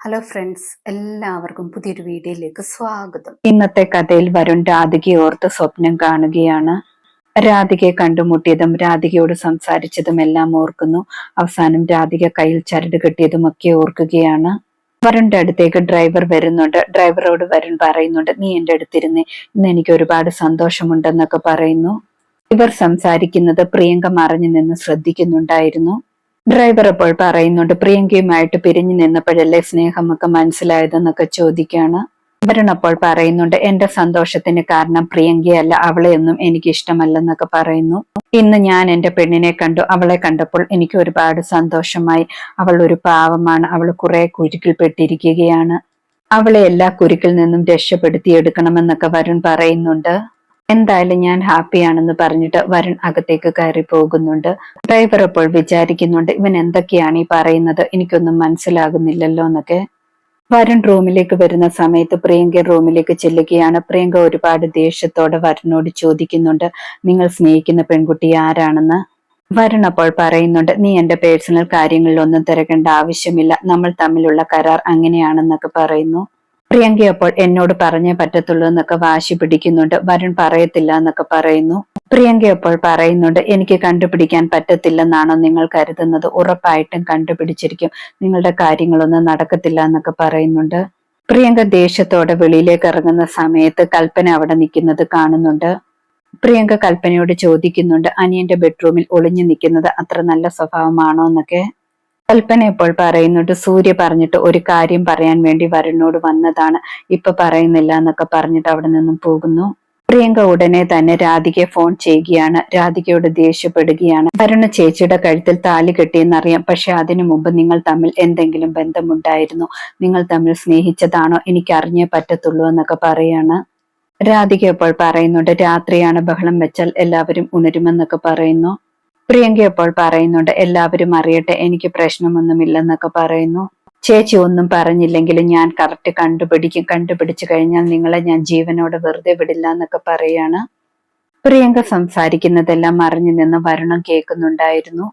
Hello friends എല്ലാവർക്കും പുതിയൊരു വീഡിയോയിലേക്ക് സ്വാഗതം. ഇന്നത്തെ കഥയിൽ വരുൺ രാധികയെ ഓർത്ത് സ്വപ്നം കാണുകയാണ്. രാധികയെ കണ്ടുമുട്ടിയതും രാധികയോട് സംസാരിച്ചതും എല്ലാം ഓർക്കുന്നു. അവസാനം രാധിക കയ്യിൽ ചരട് കെട്ടിയതും ഒക്കെ ഓർക്കുകയാണ്. വരുണിന്റെ അടുത്തേക്ക് ഡ്രൈവർ വരുന്നുണ്ട്. ഡ്രൈവറോട് വരുൺ പറയുന്നുണ്ട് നീ എന്റെ അടുത്തിരുന്നേ. ഇന്ന് എനിക്ക് ഒരുപാട് സന്തോഷമുണ്ടെന്നൊക്കെ പറയുന്നു. ഇവർ സംസാരിക്കുന്നത് പ്രിയങ്ക മറിഞ്ഞു നിന്ന് ശ്രദ്ധിക്കുന്നുണ്ടായിരുന്നു. ഡ്രൈവർ അപ്പോൾ പറയുന്നുണ്ട് പ്രിയങ്കയുമായിട്ട് പിരിഞ്ഞു നിന്നപ്പോഴല്ലേ സ്നേഹമൊക്കെ മനസ്സിലായതെന്നൊക്കെ ചോദിക്കുകയാണ്. വരൺ അപ്പോൾ പറയുന്നുണ്ട് എന്റെ സന്തോഷത്തിന് കാരണം പ്രിയങ്കയല്ല അവളെയൊന്നും എനിക്ക് ഇഷ്ടമല്ലെന്നൊക്കെ പറയുന്നു. ഇന്ന് ഞാൻ എന്റെ പെണ്ണിനെ കണ്ടു അവളെ കണ്ടപ്പോൾ എനിക്ക് ഒരുപാട് സന്തോഷമായി. അവൾ ഒരു പാവമാണ് അവൾ കുറെ കുരുക്കിൽപ്പെട്ടിരിക്കുകയാണ്. അവളെ എല്ലാ കുരുക്കിൽ നിന്നും രക്ഷപ്പെടുത്തി എടുക്കണമെന്നൊക്കെ വരുൺ പറയുന്നുണ്ട്. എന്തായാലും ഞാൻ ഹാപ്പിയാണെന്ന് പറഞ്ഞിട്ട് വരുൺ അകത്തേക്ക് കയറി പോകുന്നുണ്ട്. ഡ്രൈവർ അപ്പോൾ വിചാരിക്കുന്നുണ്ട് ഇവൻ എന്തൊക്കെയാണ് ഈ പറയുന്നത്? എനിക്കൊന്നും മനസ്സിലാകുന്നില്ലല്ലോ എന്നൊക്കെ. വരുൺ റൂമിലേക്ക് വരുന്ന സമയത്ത് പ്രിയങ്ക റൂമിലേക്ക് ചെല്ലുകയാണ്. പ്രിയങ്ക ഒരുപാട് ദേഷ്യത്തോടെ വരുണോട് ചോദിക്കുന്നുണ്ട് നിങ്ങൾ സ്നേഹിക്കുന്ന പെൺകുട്ടി ആരാണെന്ന്? വരുൺ അപ്പോൾ പറയുന്നുണ്ട് നീ എന്റെ പേഴ്സണൽ കാര്യങ്ങളിലൊന്നും തിരക്കേണ്ട ആവശ്യമില്ല. നമ്മൾ തമ്മിലുള്ള കരാർ അങ്ങനെയാണെന്നൊക്കെ പറയുന്നു. പ്രിയങ്ക അപ്പോൾ എന്നോട് പറഞ്ഞേ പറ്റത്തുള്ളൂ എന്നൊക്കെ വാശി പിടിക്കുന്നുണ്ട്. വരുൺ പറയത്തില്ല എന്നൊക്കെ പറയുന്നു. പ്രിയങ്ക അപ്പോൾ പറയുന്നുണ്ട് എനിക്ക് കണ്ടുപിടിക്കാൻ പറ്റത്തില്ലെന്നാണോ നിങ്ങൾ കരുതുന്നത്? ഉറപ്പായിട്ടും കണ്ടുപിടിച്ചിരിക്കും. നിങ്ങളുടെ കാര്യങ്ങളൊന്നും നടക്കത്തില്ല എന്നൊക്കെ പറയുന്നുണ്ട്. പ്രിയങ്ക ദേഷ്യത്തോടെ വെളിയിലേക്ക് ഇറങ്ങുന്ന സമയത്ത് കൽപ്പന അവിടെ നിൽക്കുന്നത് കാണുന്നുണ്ട്. പ്രിയങ്ക കൽപ്പനയോട് ചോദിക്കുന്നുണ്ട് അനിയന്റെ ബെഡ്റൂമിൽ ഒളിഞ്ഞു നിൽക്കുന്നത് അത്ര നല്ല സ്വഭാവമാണോ? എന്നൊക്കെ. കൽപ്പന ഇപ്പോൾ പറയുന്നുണ്ട് സൂര്യ പറഞ്ഞിട്ട് ഒരു കാര്യം പറയാൻ വേണ്ടി വരുണോട് വന്നതാണ്. ഇപ്പൊ പറയുന്നില്ല എന്നൊക്കെ പറഞ്ഞിട്ട് അവിടെ നിന്നും പോകുന്നു. പ്രിയങ്ക ഉടനെ തന്നെ രാധികയെ ഫോൺ ചെയ്യുകയാണ്. രാധികയോട് ദേഷ്യപ്പെടുകയാണ്. വരുണ ചേച്ചിയുടെ കഴുത്തിൽ താലി കെട്ടിയെന്നറിയാം. പക്ഷെ അതിനു മുമ്പ് നിങ്ങൾ തമ്മിൽ എന്തെങ്കിലും ബന്ധമുണ്ടായിരുന്നു. നിങ്ങൾ തമ്മിൽ സ്നേഹിച്ചതാണോ? എനിക്ക് അറിഞ്ഞേ പറ്റത്തുള്ളൂ എന്നൊക്കെ പറയാണ്. രാധിക ഇപ്പോൾ പറയുന്നുണ്ട് രാത്രിയാണ് ബഹളം വെച്ചാൽ എല്ലാവരും ഉണരുമെന്നൊക്കെ പറയുന്നു. പ്രിയങ്ക ഇപ്പോൾ പറയുന്നുണ്ട് എല്ലാവരും അറിയട്ടെ എനിക്ക് പ്രശ്നമൊന്നുമില്ലെന്നൊക്കെ പറയുന്നു. ചേച്ചി ഒന്നും പറഞ്ഞില്ലെങ്കിലും ഞാൻ കറക്റ്റ് കണ്ടുപിടിക്കും കണ്ടുപിടിച്ചു കഴിഞ്ഞാൽ നിങ്ങളെ ഞാൻ ജീവനോട് വെറുതെ വിടില്ല എന്നൊക്കെ പറയാണ്. പ്രിയങ്ക സംസാരിക്കുന്നതെല്ലാം അറിഞ്ഞു നിന്ന് വരുണം കേൾക്കുന്നുണ്ടായിരുന്നു.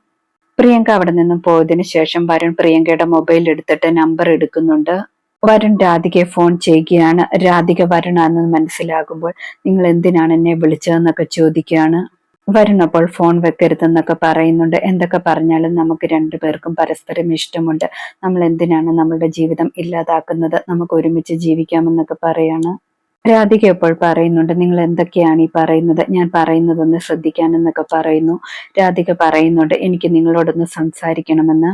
പ്രിയങ്ക അവിടെ നിന്നും പോയതിനു ശേഷം വരുൺ പ്രിയങ്കയുടെ മൊബൈൽ എടുത്തിട്ട് നമ്പർ എടുക്കുന്നുണ്ട്. വരുൺ രാധികയെ ഫോൺ ചെയ്യുകയാണ്. രാധിക വരുണാന്ന് മനസ്സിലാകുമ്പോൾ നിങ്ങൾ എന്തിനാണ് എന്നെ വിളിച്ചതെന്നൊക്കെ ചോദിക്കുകയാണ്. വരുന്നപ്പോൾ ഫോൺ വെക്കരുതെന്നൊക്കെ പറയുന്നുണ്ട്. എന്തൊക്കെ പറഞ്ഞാലും നമുക്ക് രണ്ടുപേർക്കും പരസ്പരം ഇഷ്ടമുണ്ട്. നമ്മൾ എന്തിനാണ് നമ്മളുടെ ജീവിതം ഇല്ലാതാക്കുന്നത്? നമുക്ക് ഒരുമിച്ച് ജീവിക്കാമെന്നൊക്കെ പറയാണ്. രാധിക എപ്പോൾ പറയുന്നുണ്ട് നിങ്ങൾ എന്തൊക്കെയാണ് ഈ പറയുന്നത്? ഞാൻ പറയുന്നതൊന്ന് ശ്രദ്ധിക്കാനെന്നൊക്കെ പറയുന്നു. രാധിക പറയുന്നുണ്ട് എനിക്ക് നിങ്ങളോടൊന്ന് സംസാരിക്കണമെന്ന്.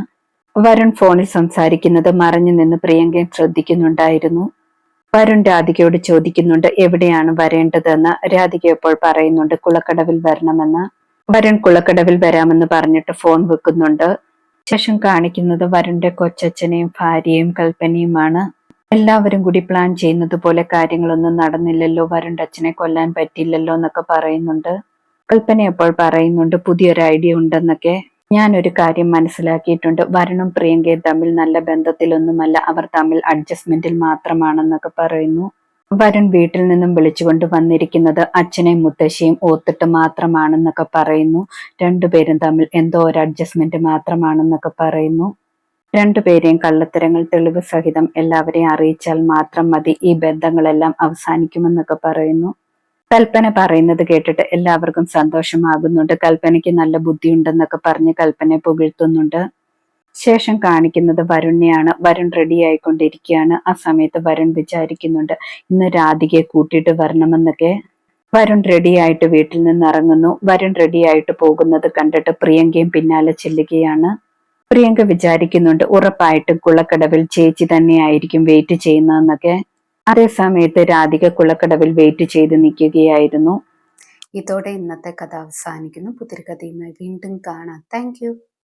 വരുൺ ഫോണിൽ സംസാരിക്കുന്നത് മറഞ്ഞു നിന്ന് പ്രിയങ്കയും ശ്രദ്ധിക്കുന്നുണ്ടായിരുന്നു. വരുൺ രാധികയോട് ചോദിക്കുന്നുണ്ട് എവിടെയാണ് വരേണ്ടതെന്ന്? രാധിക ഇപ്പോൾ പറയുന്നുണ്ട് കുളക്കടവിൽ വരണമെന്ന്. വരുൺ കുളക്കടവിൽ വരാമെന്ന് പറഞ്ഞിട്ട് ഫോൺ വെക്കുന്നുണ്ട്. ശേഷം കാണിക്കുന്നത് വരുണിന്റെ കൊച്ചച്ഛനെയും ഭാര്യയും കൽപ്പനയുമാണ്. എല്ലാവരും കൂടി പ്ലാൻ ചെയ്യുന്നത് പോലെ കാര്യങ്ങളൊന്നും നടന്നില്ലല്ലോ വരുണിന്റെ അച്ഛനെ കൊല്ലാൻ പറ്റില്ലല്ലോ എന്നൊക്കെ പറയുന്നുണ്ട്. കൽപ്പന അപ്പോൾ പറയുന്നുണ്ട് പുതിയൊരു ഐഡിയ ഉണ്ടെന്നൊക്കെ. ഞാൻ ഒരു കാര്യം മനസ്സിലാക്കിയിട്ടുണ്ട്. വരുണും പ്രിയങ്കയും തമ്മിൽ നല്ല ബന്ധത്തിലൊന്നുമല്ല. അവർ തമ്മിൽ അഡ്ജസ്റ്റ്മെന്റിൽ മാത്രമാണെന്നൊക്കെ പറയുന്നു. വരുൺ വീട്ടിൽ നിന്നും വിളിച്ചുകൊണ്ട് വന്നിരിക്കുന്നത് അച്ഛനെയും മുത്തശ്ശിയും ഓത്തിട്ട് മാത്രമാണെന്നൊക്കെ പറയുന്നു. രണ്ടുപേരും തമ്മിൽ എന്തോ ഒരു അഡ്ജസ്റ്റ്മെന്റ് മാത്രമാണെന്നൊക്കെ പറയുന്നു. രണ്ടുപേരെയും കള്ളത്തരങ്ങൾ തെളിവ് സഹിതം എല്ലാവരെയും അറിയിച്ചാൽ മാത്രം മതി. ഈ ബന്ധങ്ങളെല്ലാം അവസാനിക്കുമെന്നൊക്കെ പറയുന്നു. കൽപ്പന പറയുന്നത് കേട്ടിട്ട് എല്ലാവർക്കും സന്തോഷമാകുന്നുണ്ട്. കൽപ്പനയ്ക്ക് നല്ല ബുദ്ധിയുണ്ടെന്നൊക്കെ പറഞ്ഞ് കൽപ്പനയെ പുകഴ്ത്തുന്നുണ്ട്. ശേഷം കാണിക്കുന്നത് വരുണിനെയാണ് വരുൺ റെഡി ആയിക്കൊണ്ടിരിക്കുകയാണ്. ആ സമയത്ത് വരുൺ വിചാരിക്കുന്നുണ്ട് ഇന്ന് രാധികയെ കൂട്ടിയിട്ട് വരണമെന്നൊക്കെ. വരുൺ റെഡി ആയിട്ട് വീട്ടിൽ നിന്ന് ഇറങ്ങുന്നു. വരുൺ റെഡി ആയിട്ട് പോകുന്നത് കണ്ടിട്ട് പ്രിയങ്കയും പിന്നാലെ ചെല്ലുകയാണ്. പ്രിയങ്ക വിചാരിക്കുന്നുണ്ട് ഉറപ്പായിട്ടും കുളക്കടവിൽ ചേച്ചി തന്നെയായിരിക്കും വെയിറ്റ് ചെയ്യുന്നതെന്നൊക്കെ. അതേ സമയത്ത് രാധിക കുളക്കടവിൽ വെയിറ്റ് ചെയ്ത് നിൽക്കുകയായിരുന്നു. ഇതോടെ ഇന്നത്തെ കഥ അവസാനിക്കുന്നു. പുതിരി കഥയുമായി വീണ്ടും കാണാം. താങ്ക്